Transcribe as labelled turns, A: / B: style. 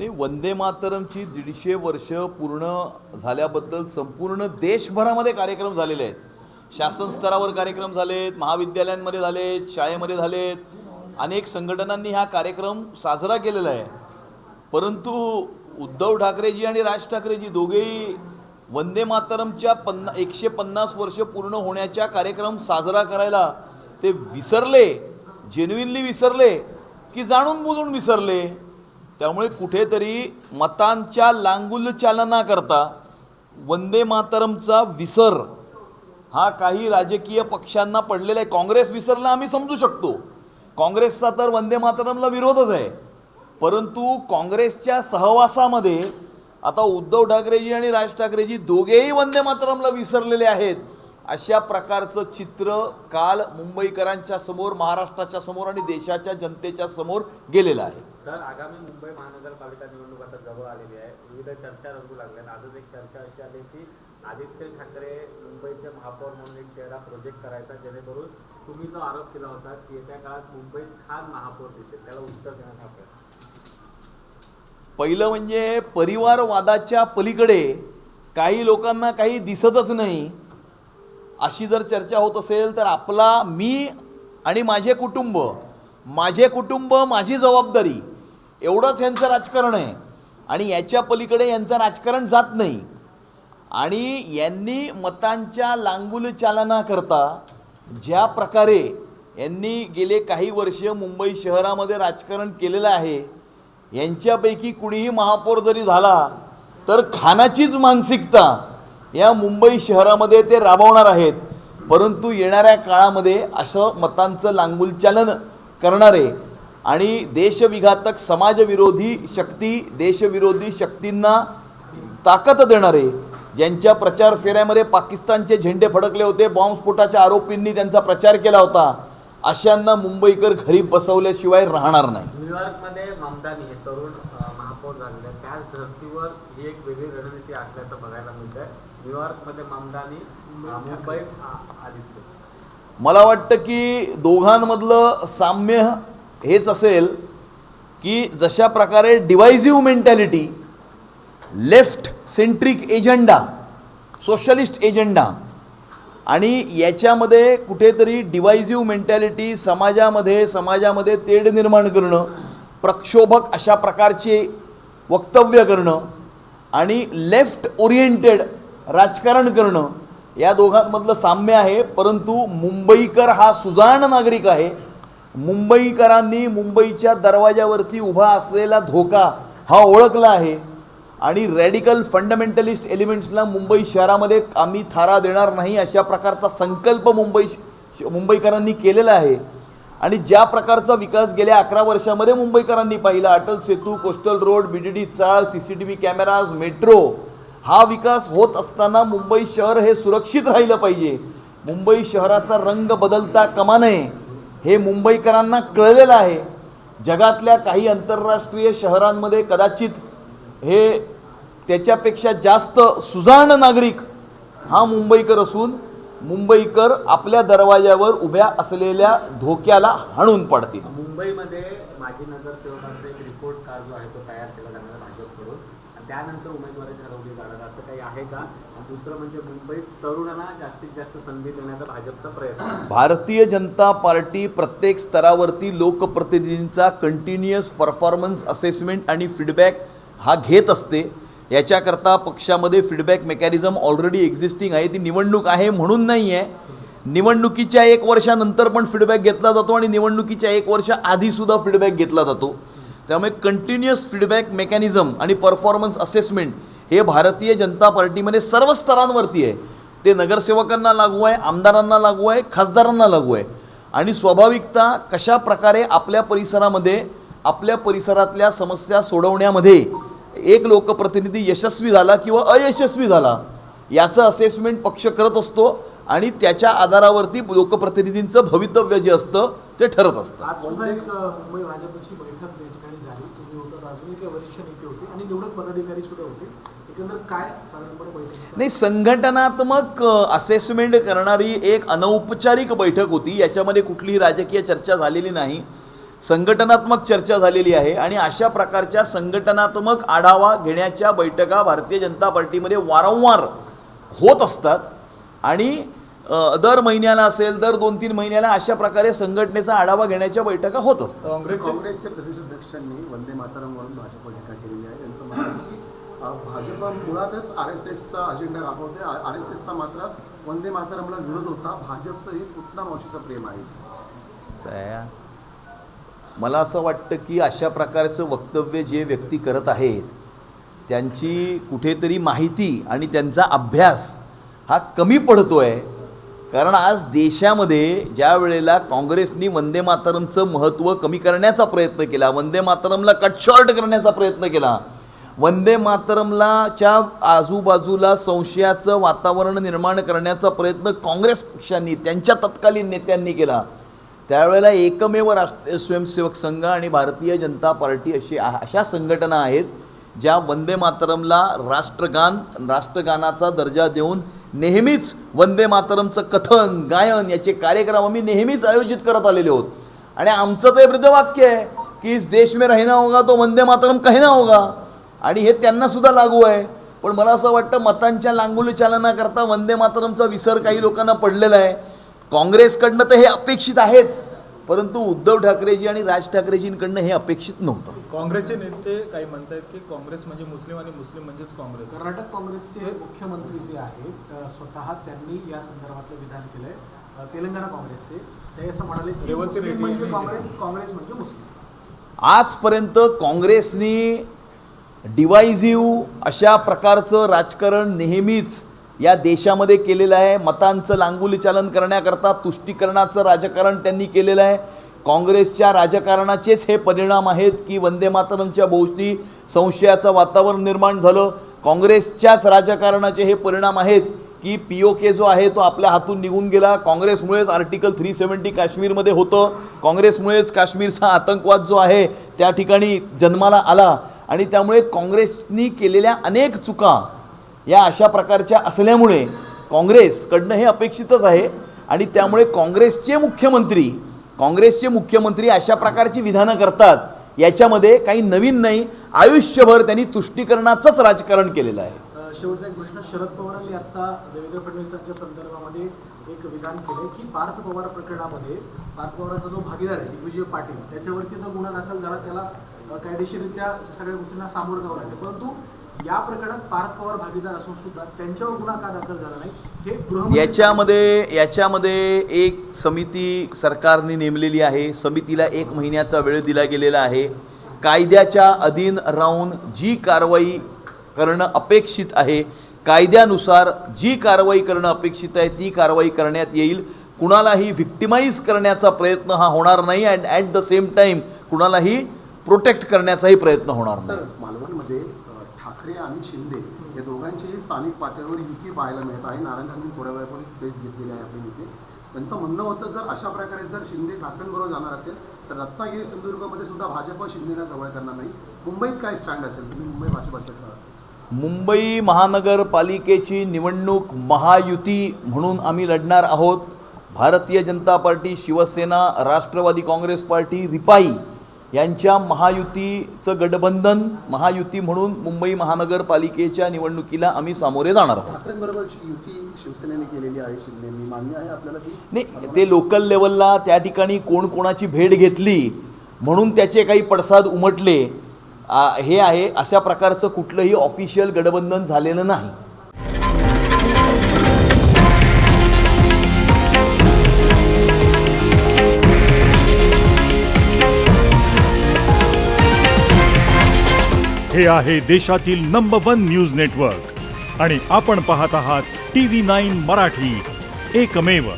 A: नाही वंदे मातरमची दीडशे वर्ष पूर्ण झाल्याबद्दल संपूर्ण देशभरामध्ये कार्यक्रम झालेले आहेत. शासन स्तरावर कार्यक्रम झालेत महाविद्यालयांमध्ये झालेत शाळेमध्ये झालेत. अनेक संघटनांनी हा कार्यक्रम साजरा केलेला आहे. परंतु उद्धव ठाकरेजी आणि राज ठाकरेजी दोघेही वंदे मातरमच्या पन्ना एकशे पन्नास वर्ष पूर्ण होण्याच्या कार्यक्रम साजरा करायला ते विसरले जेन्युइनली विसरले की जाणून बुजून विसरले? त्यामुळे कुठेतरी मतांच्या लांगुल चालना करता वंदे मातरमचा विसर हा काही राजकीय पक्षांना पडलेला आहे. काँग्रेस विसरला आम्ही समजू शकतो. काँग्रेसचा तर वंदे मातरमला विरोधच आहे. परंतु काँग्रेसच्या सहवासामध्ये आता उद्धव ठाकरेजी आणि राज ठाकरेजी दोघेही वंदे मातरमला विसरलेले आहेत. अशा प्रकारचं चित्र काल मुंबईकरांच्या समोर महाराष्ट्राच्या समोर आणि देशाच्या जनतेच्या समोर गेलेलं आहे.
B: तर आगामी मुंबई महानगरपालिका निवडणूक आता जवळ आलेली आहे. विविध चर्चा रंगू लागल्या आजच एक चर्चा अशी आली की आदित्य ठाकरे मुंबईचे महापौर म्हणून एक चेहरा प्रोजेक्ट करायचा जेणेकरून तुम्ही जो आरोप केला होता की येत्या काळात मुंबईत छान महापौर दिसेल त्याला उत्तर देण्याचा प्रयत्न
A: पहिलं म्हणजे परिवारवादाच्या पलीकडे काही लोकांना काही दिसतच नाही. अशी जर चर्चा होत असेल तर आपला मी आणि माझे कुटुंब माझे कुटुंब माझी जबाबदारी एवढंच यांचं राजकारण आहे. आणि याच्या पलीकडे यांचं राजकारण जात नाही. आणि यांनी मतांच्या लांगुल चालना करता ज्या प्रकारे यांनी गेले काही वर्ष मुंबई शहरामध्ये राजकारण केलेलं आहे यांच्यापैकी कुणीही महापौर जरी झाला तर खानाचीच मानसिकता या मुंबई शहरामध्ये ते राबवणार आहेत. परंतु येणाऱ्या काळामध्ये असं मतांचं लांगुलचालन करणारे आणि देशविघातक समाजविरोधी शक्ती देशविरोधी शक्तींना ताकद देणारे ज्यांच्या प्रचार फेऱ्यामध्ये पाकिस्तानचे झेंडे फडकले होते बॉम्बस्फोटाच्या आरोपींनी त्यांचा प्रचार केला होता अशांना मुंबईकर घरी बसवल्याशिवाय राहणार नाही.
B: न्यूयॉर्कमध्ये ममदानी तरुण महापौर झालेल्या त्याच धर्तीवर ही एक वेगळी रणनीती असल्याचं बघायला मिळतंय. न्यूयॉर्कमध्ये ममदानी आ- आदित्य.
A: मला वाटतं की दोघांमधलं साम्य हेच असेल की जशा प्रकारे divisive mentality left centric agenda socialist agenda आणि याच्यामध्ये कुठेतरी डिवायझिव्ह मेंटॅलिटी समाजामध्ये समाजामध्ये तेढ निर्माण करणं प्रक्षोभक अशा प्रकारचे वक्तव्य करणं आणि लेफ्ट ओरिएंटेड राजकारण करणं या दोघांमधलं साम्य आहे परंतु मुंबईकर हा सुजाण नागरिक आहे. मुंबईकरांनी मुंबईच्या दरवाजावरती उभा असलेला धोका हा ओळखला आहे आणि रॅडिकल फंडामेंटलिस्ट एलिमेंट्सला मुंबई शहरामध्ये आम्ही थारा देणार नाही अशा प्रकारचा संकल्प मुंबई श- मुंबईकरांनी केलेला आहे. आणि ज्या प्रकारचा विकास गेल्या अकरा वर्षामध्ये मुंबईकरांनी पाहिला Atal Setu coastal road B D D chawl C C T V cameras metro हा विकास होत असताना मुंबई शहर हे सुरक्षित राहिलं पाहिजे. मुंबई शहराचा रंग बदलता कमा नये हे मुंबईकरांना कळलेलं आहे. जगातल्या काही आंतरराष्ट्रीय शहरांमध्ये कदाचित हे त्याच्यापेक्षा जास्त सुजाण नागरिक हा मुंबईकर असून मुंबईकर आपल्या दरवाज्यावर उभ्या असलेल्या धोक्याला हाणून पडतील.
B: मुंबईमध्ये माजी नगरसेवकांचा एक रिपोर्ट कार्ड जो आहे तो तयार केला जाणार भाजपकडून. त्यानंतर उमेदवारी ठरवली आहे का? दुसरं म्हणजे मुंबईत तरुणांना जास्तीत जास्त संधी देण्याचा भाजपचा प्रयत्न
A: भारतीय जनता पार्टी प्रत्येक स्तरावरती लोकप्रतिनिधींचा कंटिन्युअस परफॉर्मन्स असेसमेंट आणि फीडबॅक हा घेत असते. याच्याकरता पक्षामध्ये फीडबॅक मेकॅनिझम ऑलरेडी एक्झिस्टिंग आहे. ती निवडणूक आहे म्हणून नाही आहे निवडणुकीच्या एक वर्षानंतर पण फीडबॅक घेतला जातो आणि निवडणुकीच्या एक वर्ष आधीसुद्धा फीडबॅक घेतला जातो. त्यामुळे कंटिन्युअस फीडबॅक मेकॅनिझम आणि परफॉर्मन्स असेसमेंट हे भारतीय जनता पार्टीमध्ये सर्व स्तरांवरती आहे. ते नगरसेवकांना लागू आहे आमदारांना लागू आहे खासदारांना लागू आहे. आणि स्वाभाविकता कशा प्रकारे आपल्या परिसरामध्ये आपल्या परिसरातल्या समस्या सोडवण्यामध्ये एक लोकप्रतिनिधी यशस्वी झाला किंवा अयशस्वी झाला याचं असेसमेंट पक्ष करत असतो आणि त्याच्या आधारावरती लोकप्रतिनिधींचं भवितव्य जे असतं ते ठरत असतं.
C: मुंबई भाजपची बैठक ठिकाणी झाली. तुम्ही वरिष्ठ नेते होते आणि निवडक पदाधिकारी सुद्धा होते.
A: नाही संघटनात्मक असेसमेंट करणारी एक अनौपचारिक बैठक होती. याच्यामध्ये कुठलीही राजकीय चर्चा झालेली नाही. संघटनात्मक चर्चा झालेली आहे आणि अशा प्रकारच्या संघटनात्मक आढावा घेण्याच्या बैठका भारतीय जनता पार्टीमध्ये वारंवार होत असतात. आणि दर महिन्याला असेल दर दोन तीन महिन्याला अशा प्रकारे संघटनेचा आढावा घेण्याच्या बैठका होत असतात.
D: काँग्रेसचे काँग्रेसचे प्रदेशाध्यक्षांनी वंदे मातरमवरून भाजपवर टीका केलेली आहे भाजप मुळातच आर एस एसचा अजेंडा राबवते आर एस एसचा मात्र वंदे मातरमला विरोध होता. भाजपचं हे पुतना मावशीचं प्रेम आहे.
A: मला असं वाटतं की अशा प्रकारचं वक्तव्य जे व्यक्ती करत आहेत त्यांची कुठेतरी माहिती आणि त्यांचा अभ्यास हा कमी पडतो आहे कारण आज देशामध्ये ज्या वेळेला काँग्रेसनी वंदे मातरमचं महत्त्व कमी करण्याचा प्रयत्न केला वंदे मातरमला कट शॉर्ट करण्याचा प्रयत्न केला वंदे मातरमला च्या आजूबाजूला संशयाचं वातावरण निर्माण करण्याचा प्रयत्न काँग्रेस पक्षांनी त्यांच्या तत्कालीन नेत्यांनी केला. त्यावेळेला एकमेव राष्ट्रीय स्वयंसेवक संघ आणि भारतीय जनता पार्टी अशी अशा संघटना आहेत ज्या वंदे मातरमला राष्ट्रगान राष्ट्रगानाचा दर्जा देऊन नेहमीच वंदे मातरमचं कथन गायन याचे कार्यक्रम आम्ही नेहमीच आयोजित करत आलेले आहोत. आणि आमचं ते वृद्धवाक्य आहे की इस देश में रहना होगा तो वंदे मातरम कहना होगा. आणि हे त्यांना सुद्धा लागू आहे. पण मला असं वाटतं मतांच्या लांगुली चालनाकरता वंदे मातरमचा विसर काही लोकांना पडलेला आहे. काँग्रेसकडनं तर हे अपेक्षित आहेच. परंतु उद्धव ठाकरेजी आणि राज ठाकरेजींकडनं हे अपेक्षित नव्हतं.
E: काँग्रेसचे नेते काही म्हणतायत की काँग्रेस म्हणजे मुस्लिम आणि मुस्लिम म्हणजेच काँग्रेस.
C: कर्नाटक काँग्रेसचे मुख्यमंत्री जे आहेत स्वतः त्यांनी या संदर्भातलं विधान केलंय. तेलंगणा काँग्रेसचे. ते असं म्हणाले
E: रेवंत रेड्डी
C: म्हणजे काँग्रेस काँग्रेस म्हणजे मुस्लिम.
A: आजपर्यंत काँग्रेसनी डिवायझिव्ह अशा प्रकारचं राजकारण नेहमीच या देशामध्ये केलेलं आहे. मतांचं लांगुलीचालन करण्याकरता तुष्टीकरणाचं राजकारण त्यांनी केलेलं आहे. काँग्रेसच्या राजकारणाचेच हे परिणाम आहेत की वंदे मातरमच्या भोवती संशयाचं वातावरण निर्माण झालं. काँग्रेसच्याच राजकारणाचे हे परिणाम आहेत की पी ओ के जो आहे तो आपल्या हातून निघून गेला. काँग्रेसमुळेच आर्टिकल थ्री सेवन्टी काश्मीरमध्ये होतं. काँग्रेसमुळेच काश्मीरचा आतंकवाद जो आहे त्या ठिकाणी जन्माला आला. आणि त्यामुळे काँग्रेसनी केलेल्या अनेक चुका या अशा प्रकारच्या असल्यामुळे काँग्रेसकडनं हे अपेक्षितच आहे. आणि त्यामुळे काँग्रेसचे मुख्यमंत्री काँग्रेसचे मुख्यमंत्री अशा प्रकारची विधानं करतात याच्यामध्ये काही नवीन नाही. आयुष्यभर त्यांनी तुष्टीकरणाचंच राजकारण केलेलं आहे.
C: शेवटचा एक प्रश्न शरद पवारांनी आता देवेंद्र फडणवीसांच्या संदर्भामध्ये एक विधान केले की पार्थ पवार प्रकरणामध्ये पार्थ पवारांचा जो भागीदार आहे दिग्विजय पाटील त्याच्यावरती जो गुन्हा दाखल झाला त्याला कायदेशीररित्या सगळ्या गोष्टींना सामोरं जावं लागेल. परंतु या प्रकरणात पार्थ पवार भागीदार असून सुद्धा त्यांच्यावर गुन्हा का दाखल झाला नाही हे
A: याच्यामध्ये याच्यामध्ये एक समिती सरकारने नेमलेली आहे. समितीला एक महिन्याचा वेळ दिला गेलेला आहे. कायद्याच्या अधीन राहून जी कारवाई करणं अपेक्षित आहे. कायद्यानुसार जी कारवाई करणं अपेक्षित आहे ती कारवाई करण्यात येईल. कुणालाही व्हिक्टिमाइज करण्याचा प्रयत्न हा होणार नाही and at the same time कुणालाही प्रोटेक्ट करण्याचाही प्रयत्न होणार नाही.
D: मालवणमध्ये ठाकरे आणि शिंदे या दोघांचीही स्थानिक पातळीवर युती पाहायला मिळत आहे. नारायणगांधी थोड्या वेळापूर्वी प्रेस घेतलेली आहे आपली इथे त्यांचं म्हणणं होतं जर अशा प्रकारे जर शिंदे ठाकरेंबरोबर जाणार असेल तर रत्नागिरी सिंधुदुर्गमध्ये सुद्धा भाजप शिंदेना जवळ करणार नाही. मुंबईत काय स्टँड असेल? तुम्ही मुंबई भाजपाच्या
A: मुंबई महानगरपालिकेची निवडणूक महायुती म्हणून आम्ही लढणार आहोत. भारतीय जनता पार्टी शिवसेना राष्ट्रवादी काँग्रेस पार्टी रिपाई यांच्या महायुतीचं गठबंधन महायुती म्हणून मुंबई महानगरपालिकेच्या निवडणुकीला आम्ही सामोरे जाणार आहोत.
D: ठाकरेंबरोबरची युती शिवसेनेने केलेली आहे शिंदेनी मान्य आहे आपल्याला ती?
A: नाही ते लोकल लेवलला त्या ठिकाणी कोण कोणाची भेट घेतली म्हणून त्याचे काही पडसाद उमटले. हे आहे अशा प्रकारचं कुठलंही ऑफिशियल गठबंधन झालेलं नाही.
F: हे आहे देशातील नंबर वन न्यूज नेटवर्क आणि आपण पाहत आहात टी व्ही नाईन मराठी. एकमेव.